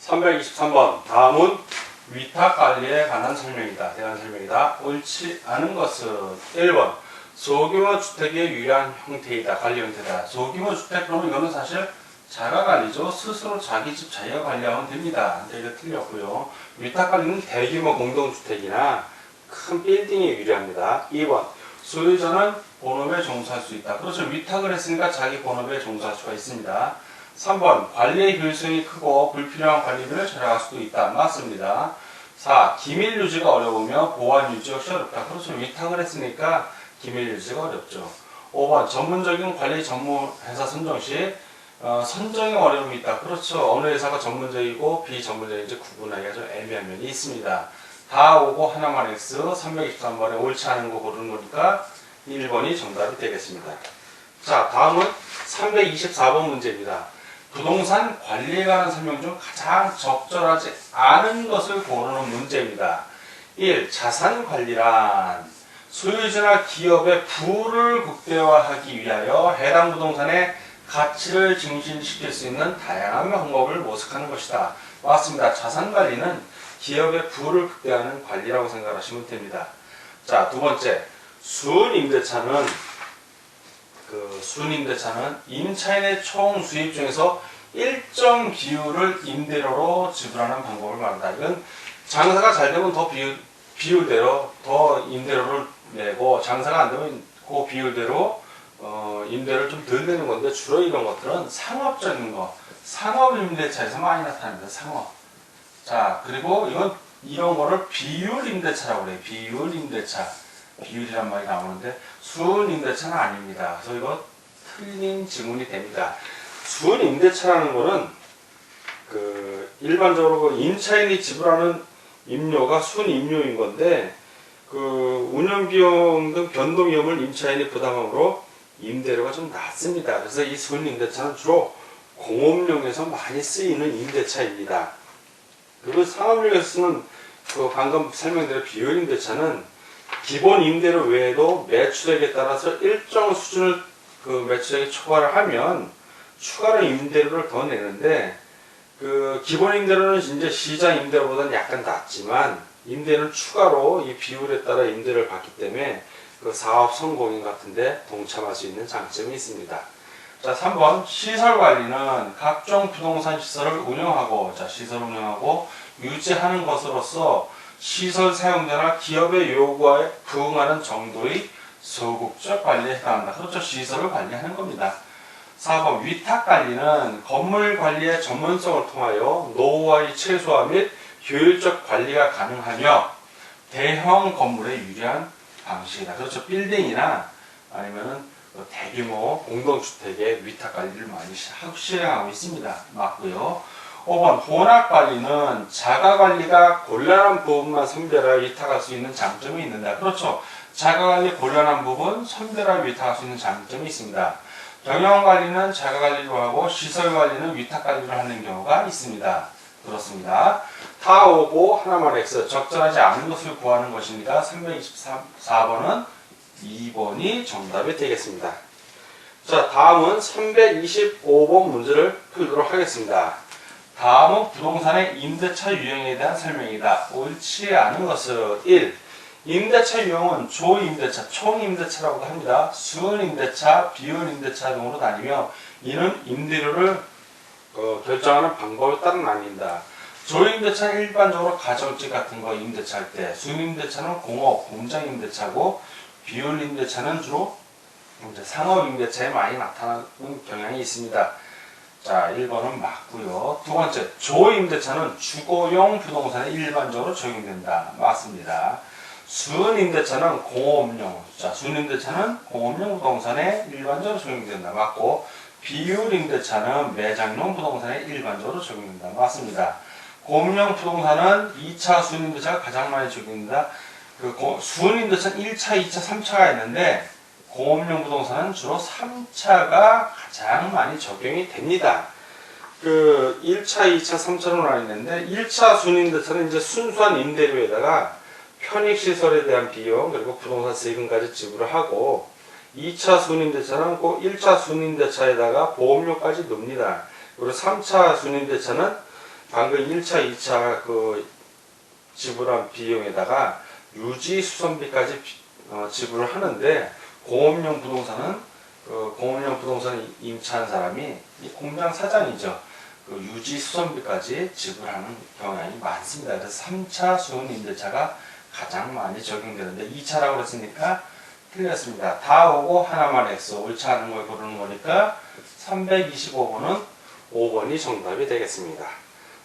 323번 다음은 위탁 관리에 관한 설명이다. 대한 설명이다. 옳지 않은 것은 1번 소규모 주택의 유리한 형태이다. 관리 형태다. 소규모 주택 그러면 이거는 사실 자가 관리죠. 스스로 자기 집 자기가 관리하면 됩니다. 근데 이거 틀렸고요. 위탁 관리는 대규모 공동주택이나 큰 빌딩에 유리합니다. 2번 소유자는 본업에 종사할 수 있다. 그렇죠. 위탁을 했으니까 자기 본업에 종사할 수가 있습니다. 3번 관리의 효율성이 크고 불필요한 관리비를 절약할 수도 있다. 맞습니다. 4. 기밀 유지가 어려우며 보안 유지 역시 어렵다. 그렇죠. 위탁을 했으니까 기밀 유지가 어렵죠. 5번 전문적인 관리 전문 회사 선정 시 어, 선정에 어려움이 있다. 그렇죠. 어느 회사가 전문적이고 비전문적인지 구분하기가 좀 애매한 면이 있습니다. 다 오고 하나만 X 323번에 옳지 않은 거 고르는 거니까 1번이 정답이 되겠습니다. 자, 다음은 324번 문제입니다. 부동산 관리에 관한 설명 중 가장 적절하지 않은 것을 고르는 문제입니다. 1. 자산 관리란 소유주나 기업의 부를 극대화하기 위하여 해당 부동산의 가치를 증진시킬 수 있는 다양한 방법을 모색하는 것이다. 맞습니다. 자산 관리는 기업의 부를 극대화하는 관리라고 생각하시면 됩니다. 자, 두 번째. 순임대차는 그 순임대차는 임차인의 총 수입 중에서 일정 비율을 임대료로 지불하는 방법을 말한다. 이건 장사가 잘 되면 더 비율, 비율대로 더 임대료를 내고 장사가 안 되면 그 비율대로 어, 임대를 좀 덜 내는 건데 주로 이런 것들은 상업적인 거, 상업 임대차에서 많이 나타납니다. 상업. 자, 그리고 이건 이런 거를 비율 임대차라고 그래요. 비율 임대차. 비율이란 말이 나오는데 수은 임대차는 아닙니다. 그래서 이거 틀린 질문이 됩니다. 수은 임대차라는 거는 그 일반적으로 그 임차인이 지불하는 임료가 순 임료인 건데 그 운영 비용 등 변동 위험을 임차인이 부담함으로 임대료가 좀 낮습니다. 그래서 이 순 임대차는 주로 공업용에서 많이 쓰이는 임대차입니다. 그리고 상업용에서 쓰는 그 방금 설명드린 비율 임대차는 기본 임대료 외에도 매출액에 따라서 일정 수준을 그 매출액에 초과를 하면 추가로 임대료를 더 내는데 그 기본 임대료는 이제 시장 임대료보다는 약간 낮지만 임대는 추가로 이 비율에 따라 임대를 받기 때문에 그 사업 성공인 같은데 동참할 수 있는 장점이 있습니다. 자, 3번 시설 관리는 각종 부동산 시설을 운영하고 자, 시설 운영하고 유지하는 것으로서 시설 사용자나 기업의 요구에 부응하는 정도의 소극적 관리에 해당한다. 그렇죠. 시설을 관리하는 겁니다. 4번 위탁 관리는 건물 관리의 전문성을 통하여 노후화의 최소화 및 효율적 관리가 가능하며 대형 건물에 유리한 방식이다. 그렇죠. 빌딩이나 아니면은 그 대규모 공동주택의 위탁 관리를 많이 실행하고 있습니다. 맞고요. 5번 혼합 관리는 자가 관리가 곤란한 부분만 선별하여 위탁할 수 있는 장점이 있는다. 그렇죠. 자가 관리 곤란한 부분 선별하여 위탁할 수 있는 장점이 있습니다. 경영 관리는 자가 관리로 하고 시설 관리는 위탁 관리로 하는 경우가 있습니다. 그렇습니다. 다 오고 하나만 X 적절하지 않은 것을 구하는 것입니다. 324번은 2번이 정답이 되겠습니다. 자, 다음은 325번 문제를 풀도록 하겠습니다. 다음은 부동산의 임대차 유형에 대한 설명이다. 옳지 않은 것은 1. 임대차 유형은 조임대차, 총임대차라고도 합니다. 수은임대차, 비율임대차 등으로 나뉘며 이는 임대료를 어, 결정하는 방법에 따라 나뉜다. 조임대차는 일반적으로 가정집 같은 거 임대차 할 때, 수임대차는 공업, 공장임대차고 비율임대차는 주로 상업임대차에 많이 나타나는 경향이 있습니다. 자, 1번은 맞고요. 두 번째, 조임대차는 주거용 부동산에 일반적으로 적용된다. 맞습니다. 수은임대차는 공업용, 자, 수은임대차는 공업용 부동산에 일반적으로 적용된다. 맞고, 비율임대차는 매장용 부동산에 일반적으로 적용된다. 맞습니다. 공업용 부동산은 2차 수은임대차가 가장 많이 적용된다. 그 고- 수은임대차는 1차, 2차, 3차가 있는데, 공업용 부동산은 주로 3차가 가장 많이 적용이 됩니다. 그 1차, 2차, 3차로 나뉘는데 1차 순임대차는 이제 순수한 임대료에다가 편익시설에 대한 비용 그리고 부동산 세금까지 지불을 하고 2차 순임대차는 그 1차 순임대차에다가 보험료까지 넣습니다. 그리고 3차 순임대차는 방금 1차, 2차 그 지불한 비용에다가 유지 수선비까지 비- 어, 지불을 하는데 공업용 부동산은 그 공업용 부동산 임차한 사람이 이 공장 사장이죠. 그 유지 수선비까지 지불하는 경향이 많습니다. 그래서 3차 수은 임대차가 가장 많이 적용되는데 2차라고 그랬으니까 틀렸습니다. 다 오고 하나만 X 옳지 않은 걸 고르는 거니까 325번은 5번이 정답이 되겠습니다.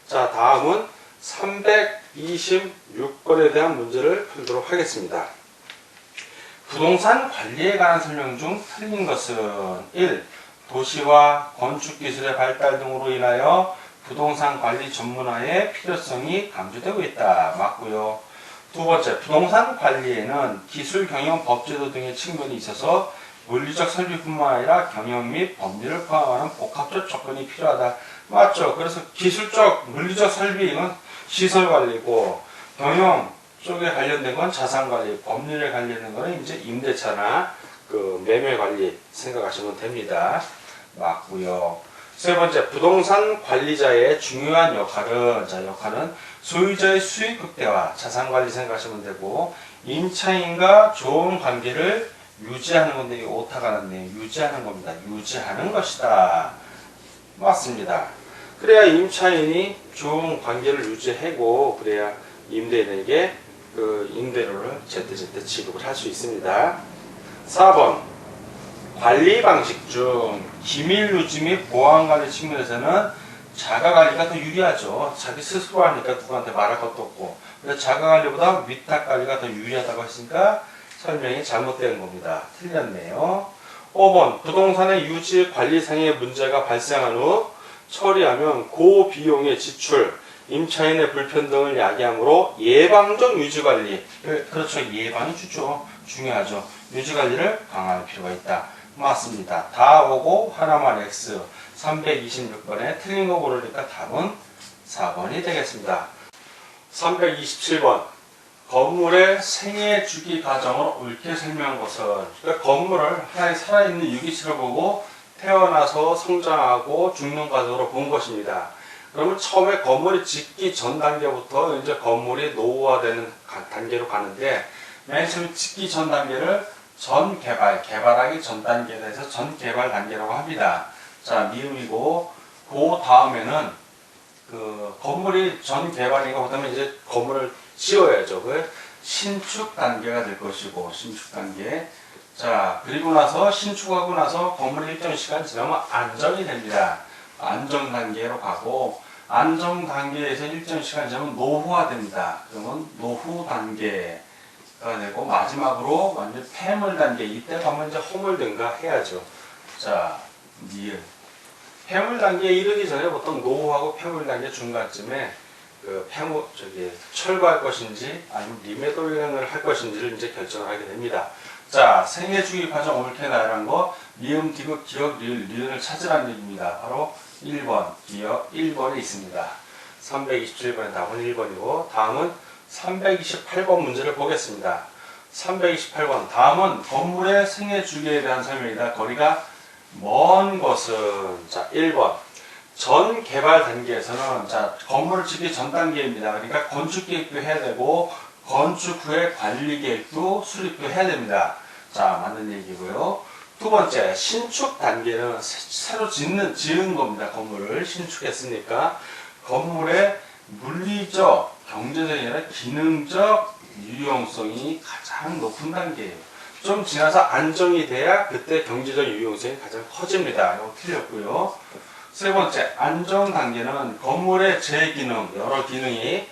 자 다음은 326번에 대한 문제를 풀도록 하겠습니다. 부동산 관리에 관한 설명 중 틀린 것은 1. 도시와 건축기술의 발달 등으로 인하여 부동산 관리 전문화의 필요성이 강조되고 있다. 맞고요. 두 번째, 부동산 관리에는 기술, 경영, 법제도 등의 측면이 있어서 물리적 설비뿐만 아니라 경영 및 법률을 포함하는 복합적 조건이 필요하다. 맞죠? 그래서 기술적, 물리적 설비는 시설 관리고 경영 쪽에 관련된 건 자산 관리, 법률에 관련된 거는 이제 임대차나 그 매매 관리 생각하시면 됩니다. 맞고요. 세 번째, 부동산 관리자의 중요한 역할은 자 역할은 소유자의 수익 극대화, 자산 관리 생각하시면 되고 임차인과 좋은 관계를 유지하는 건데 이 오타가 났네요. 유지하는 겁니다. 유지하는 것이다. 맞습니다. 그래야 임차인이 좋은 관계를 유지하고 그래야 임대인에게 그 임대료를 제때제때 지급을 할 수 있습니다. 4번 관리 방식 중 기밀 유지 및 보안 관리 측면에서는 자가 관리가 더 유리하죠. 자기 스스로 하니까 누구한테 말할 것도 없고. 그래서 자가 관리보다 위탁 관리가 더 유리하다고 했으니까 설명이 잘못된 겁니다. 틀렸네요. 5번 부동산의 유지 관리상의 문제가 발생한 후 처리하면 고비용의 지출, 임차인의 불편등을 야기하므로 예방적 유지 관리, 그렇죠. 예방이 주죠. 중요하죠. 유지 관리를 강화할 필요가 있다. 맞습니다. 다 오고 하나만 X 326번에 틀린 거 고르니까 답은 4번이 되겠습니다. 327번 건물의 생애 주기 과정을 옳게 설명한 것은 그러니까 건물을 하나의 살아있는 유기체를 보고 태어나서 성장하고 죽는 과정으로 본 것입니다. 그러면 처음에 건물이 짓기 전 단계부터 이제 건물이 노후화되는 가- 단계로 가는데 맨 처음 짓기 전 단계를 전 개발, 개발하기 전 단계에 대해서 전 개발 단계라고 합니다. 자, 미음이고 그 다음에는 그 건물이 전 개발인가 그다음에 이제 건물을 지어야죠. 그 신축 단계가 될 것이고 신축 단계. 자, 그리고 나서 신축하고 나서 건물이 일정 시간 지나면 안정이 됩니다. 안정 단계로 가고 안정 단계에서 일정 시간 지나면 노후화 됩니다. 그러면 노후 단계가 되고 마지막으로 완전 폐물 단계 이때 가면 이제 허물든가 해야죠. 자, 니은 폐물 단계에 이르기 전에 보통 노후하고 폐물 단계 중간쯤에 그 폐물 저기 철거할 것인지 아니면 리메도링을 할 것인지를 이제 결정을 하게 됩니다. 자 생애 주기 과정 나열한 거 미음 디귿 기억 리을 리을을 찾으라는 얘기입니다. 바로 1번 기억 1번에 있습니다. 327번의 답은 1번이고 다음은 328번 문제를 보겠습니다. 328번 다음은 건물의 생애 주기에 대한 설명이다. 거리가 먼 것은 자 1번 전 개발 단계에서는 자 건물을 짓기 전 단계입니다. 그러니까 건축 계획도 해야 되고 건축 후에 관리 계획도 수립도 해야 됩니다. 자 맞는 얘기고요. 두 번째 신축 단계는 새- 새로 짓는 지은 겁니다. 건물을 신축했으니까 건물의 물리적 경제적이 아니라 기능적 유용성이 가장 높은 단계예요. 좀 지나서 안정이 돼야 그때 경제적 유용성이 가장 커집니다. 이거 틀렸고요. 세 번째, 안정 단계는 건물의 재기능, 여러 기능이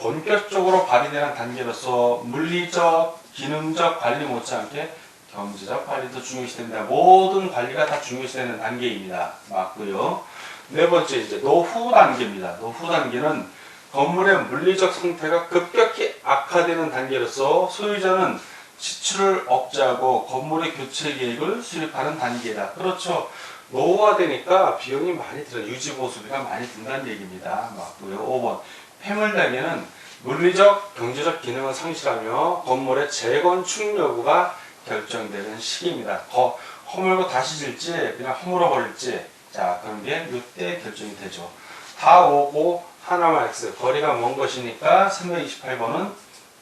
본격적으로 발휘되는 단계로서 물리적, 기능적 관리 못지않게 경제적 관리도 중요시 됩니다. 모든 관리가 다 중요시 되는 단계입니다. 맞고요. 네 번째, 이제 노후 단계입니다. 노후 단계는 건물의 물리적 상태가 급격히 악화되는 단계로서 소유자는 지출을 억제하고 건물의 교체 계획을 수립하는 단계다. 그렇죠. 노후화되니까 비용이 많이 들어 유지 보수비가 많이 든다는 얘기입니다. 맞고요. 5번 폐물 단계는 물리적 경제적 기능을 상실하며 건물의 재건축 여부가 결정되는 시기입니다. 거, 허물고 다시 질지 그냥 허물어 버릴지 자, 그런 게 이때 결정이 되죠. 다 오고 하나만 x 거리가 먼 것이니까 328번은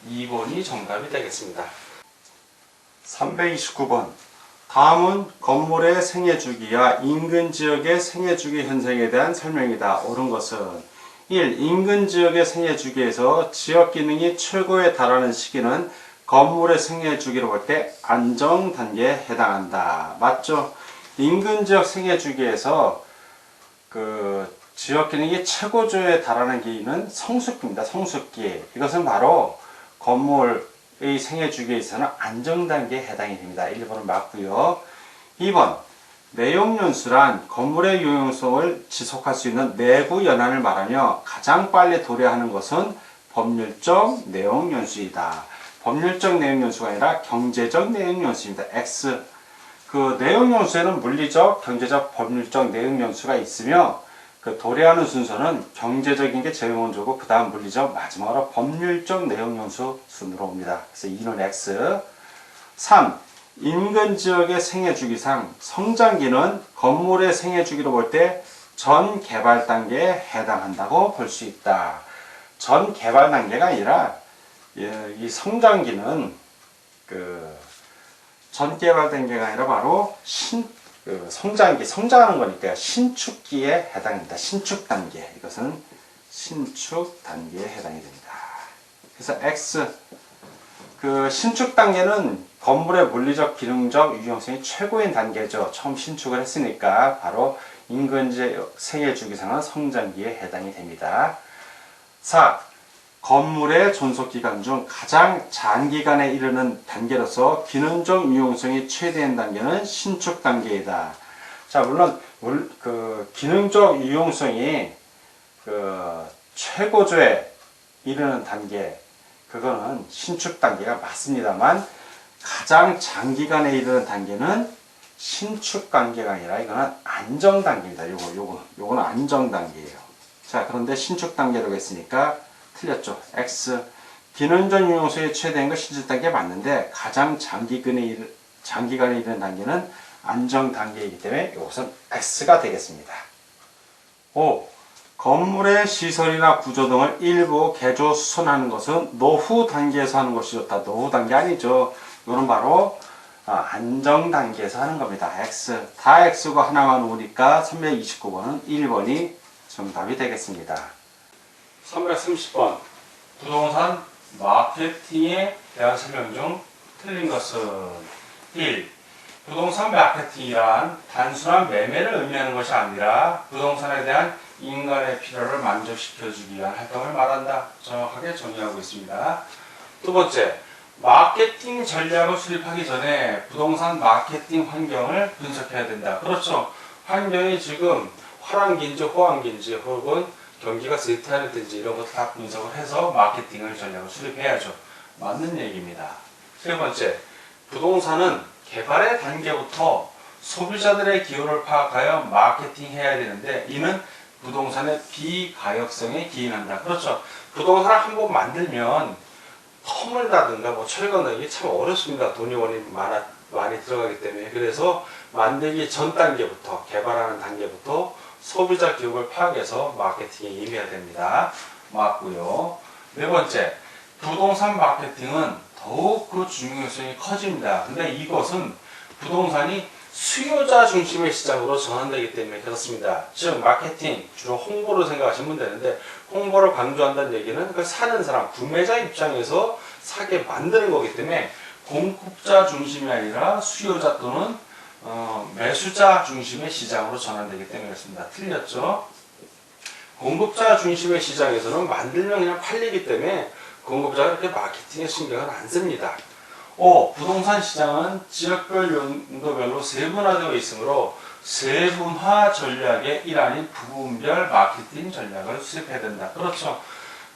2번이 정답이 되겠습니다. 329번 다음은 건물의 생애 주기와 인근 지역의 생애 주기 현상에 대한 설명이다. 옳은 것은 1. 인근 지역의 생애 주기에서 지역 기능이 최고에 달하는 시기는 건물의 생애 주기로 볼 때 안정 단계에 해당한다. 맞죠? 인근 지역 생애 주기에서 그 지역 기능이 최고조에 달하는 기는 성숙기입니다. 성숙기. 이것은 바로 건물의 생애 주기에 있어서는 안정 단계에 해당이 됩니다. 1번은 맞고요. 2번 내용 연수란 건물의 유용성을 지속할 수 있는 내부 연한을 말하며 가장 빨리 도래하는 것은 법률적 내용 연수이다. 법률적 내용 연수가 아니라 경제적 내용 연수입니다. X. 그 내용 연수에는 물리적, 경제적, 법률적 내용 연수가 있으며 그 도래하는 순서는 경제적인 게 제일 먼저고 그 다음 물리적, 마지막으로 법률적 내용 연수 순으로 옵니다. 그래서 2는 X. 3. 인근 지역의 생애 주기상 성장기는 건물의 생애 주기로 볼 때 전 개발 단계에 해당한다고 볼 수 있다. 전 개발 단계가 아니라 예, 이 성장기는 그 전 개발 단계가 아니라 바로 신 그 성장기 성장하는 거니까 신축기에 해당합니다. 신축 단계 이것은 신축 단계에 해당이 됩니다. 그래서 X 그 신축 단계는 건물의 물리적, 기능적 유용성이 최고인 단계죠. 처음 신축을 했으니까 바로 인근지 생애 주기상은 성장기에 해당이 됩니다. 4. 건물의 존속 기간 중 가장 장기간에 이르는 단계로서 기능적 유용성이 최대한 단계는 신축 단계이다. 자, 물론 물, 그 기능적 유용성이 그 최고조에 이르는 단계 그거는 신축 단계가 맞습니다만 가장 장기간에 이르는 단계는 신축 단계가 아니라 이거는 안정 단계입니다. 요거 요거 요거는 안정 단계예요. 자, 그런데 신축 단계라고 했으니까 틀렸죠. X 기능적 유용성이 최대한 거 신축 단계 맞는데 가장 장기간에 이르, 장기간에 이르는 단계는 안정 단계이기 때문에 이것은 X가 되겠습니다. 5. 건물의 시설이나 구조 등을 일부 개조 수선하는 것은 노후 단계에서 하는 것이 좋다. 노후 단계 아니죠. 이거는 바로 아, 안정 단계에서 하는 겁니다. X. 다 X고 하나만 오니까 329번은 1번이 정답이 되겠습니다. 330번. 부동산 마케팅에 대한 설명 중 틀린 것은 1. 부동산 마케팅이란 단순한 매매를 의미하는 것이 아니라 부동산에 대한 인간의 필요를 만족시켜주기 위한 활동을 말한다. 정확하게 정의하고 있습니다. 두 번째, 마케팅 전략을 수립하기 전에 부동산 마케팅 환경을 분석해야 된다. 그렇죠. 환경이 지금 화랑기인지 호황기인지 혹은 경기가 쇠퇴하는지 이런 것도 다 분석을 해서 마케팅을 전략을 수립해야죠. 맞는 얘기입니다. 세 번째, 부동산은 개발의 단계부터 소비자들의 기호를 파악하여 마케팅해야 되는데 이는 부동산의 비가역성에 기인한다. 그렇죠. 부동산을 한 번 만들면 허물다든가 뭐 철거 넣기 참 어렵습니다. 돈이 원이 많아, 많이 들어가기 때문에. 그래서 만들기 전 단계부터, 개발하는 단계부터 소비자 기업을 파악해서 마케팅에 임해야 됩니다. 맞고요. 네 번째, 부동산 마케팅은 더욱 그 중요성이 커집니다. 근데 이것은 부동산이 수요자 중심의 시장으로 전환되기 때문에 그렇습니다. 즉 마케팅 주로 홍보로 생각하시면 되는데 홍보를 강조한다는 얘기는 그 사는 사람 구매자 입장에서 사게 만드는 거기 때문에 공급자 중심이 아니라 수요자 또는 어, 매수자 중심의 시장으로 전환되기 때문에 그렇습니다. 틀렸죠? 공급자 중심의 시장에서는 만들면 그냥 팔리기 때문에 공급자가 그렇게 마케팅에 신경을 안 씁니다. 5. 부동산 시장은 지역별 용도별로 세분화되어 있으므로 세분화 전략의 일환인 부분별 마케팅 전략을 수립해야 된다. 그렇죠.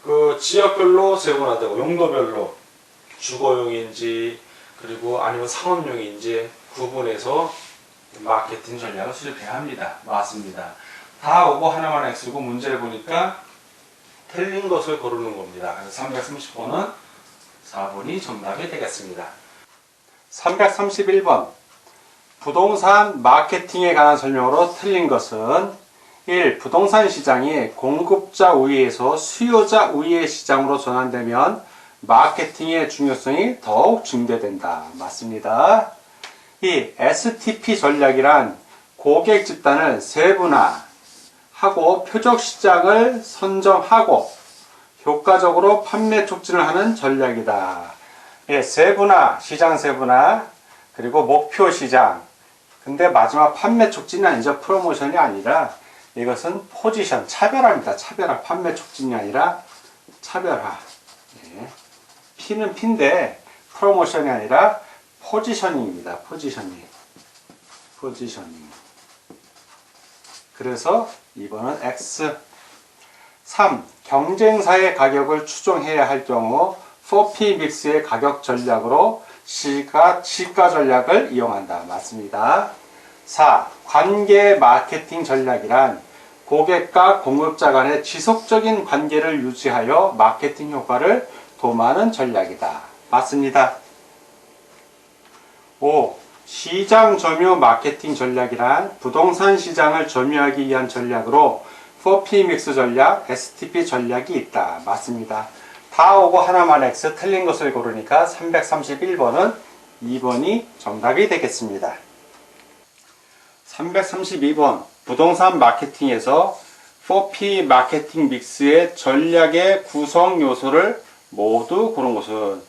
그 지역별로 세분화되고 용도별로 주거용인지 그리고 아니면 상업용인지 구분해서 마케팅 전략을 수립해야 합니다. 맞습니다. 다 오고 하나만 X고 문제를 보니까 틀린 것을 고르는 겁니다. 그래서 330번은 4번이 정답이 되겠습니다. 331번 부동산 마케팅에 관한 설명으로 틀린 것은 1. 부동산 시장이 공급자 우위에서 수요자 우위의 시장으로 전환되면 마케팅의 중요성이 더욱 증대된다. 맞습니다. 2. STP 전략이란 고객 집단을 세분화하고 표적 시장을 선정하고 효과적으로 판매 촉진을 하는 전략이다. 예, 세분화, 시장 세분화, 그리고 목표 시장. 근데 마지막 판매 촉진이 아니죠. 프로모션이 아니라 이것은 포지션, 차별화입니다. 차별화, 판매 촉진이 아니라 차별화. 예. P는 P인데 프로모션이 아니라 포지셔닝입니다. 포지셔닝. 포지셔닝. 그래서 2번은 X. 3. 경쟁사의 가격을 추종해야 할 경우 4P 믹스의 가격 전략으로 시가, 시가 전략을 이용한다. 맞습니다. 4. 관계 마케팅 전략이란 고객과 공급자 간의 지속적인 관계를 유지하여 마케팅 효과를 도모하는 전략이다. 맞습니다. 5. 시장 점유 마케팅 전략이란 부동산 시장을 점유하기 위한 전략으로 4P 믹스 전략, STP 전략이 있다. 맞습니다. 다 오고 하나만 X 틀린 것을 고르니까 331번은 2번이 정답이 되겠습니다. 332번 부동산 마케팅에서 4P 마케팅 믹스의 전략의 구성 요소를 모두 고른 것은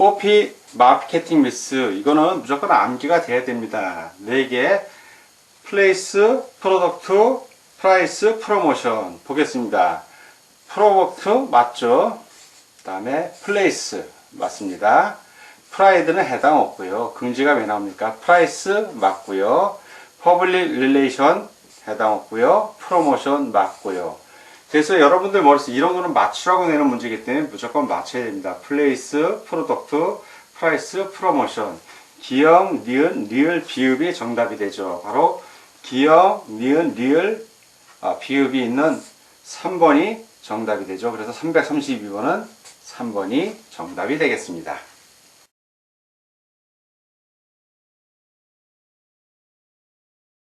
4P 마케팅 믹스 이거는 무조건 암기가 돼야 됩니다. 4개 플레이스, 프로덕트, 프라이스, 프로모션 보겠습니다. 프로덕트 맞죠? 그 다음에 플레이스 맞습니다. 프라이드는 해당 없고요. 금지가 왜 나옵니까? 프라이스 맞고요. 퍼블릭 릴레이션 해당 없고요. 프로모션 맞고요. 그래서 여러분들 머릿속에 이런 거는 맞추라고 내는 문제이기 때문에 무조건 맞춰야 됩니다. 플레이스, 프로덕트, 프라이스, 프로모션. 기억, 니은, 리을, 비읍이 정답이 되죠. 바로 기억, 니은, 리을, 아, 비읍이 있는 3번이 정답이 되죠. 그래서 332번은 3번이 정답이 되겠습니다.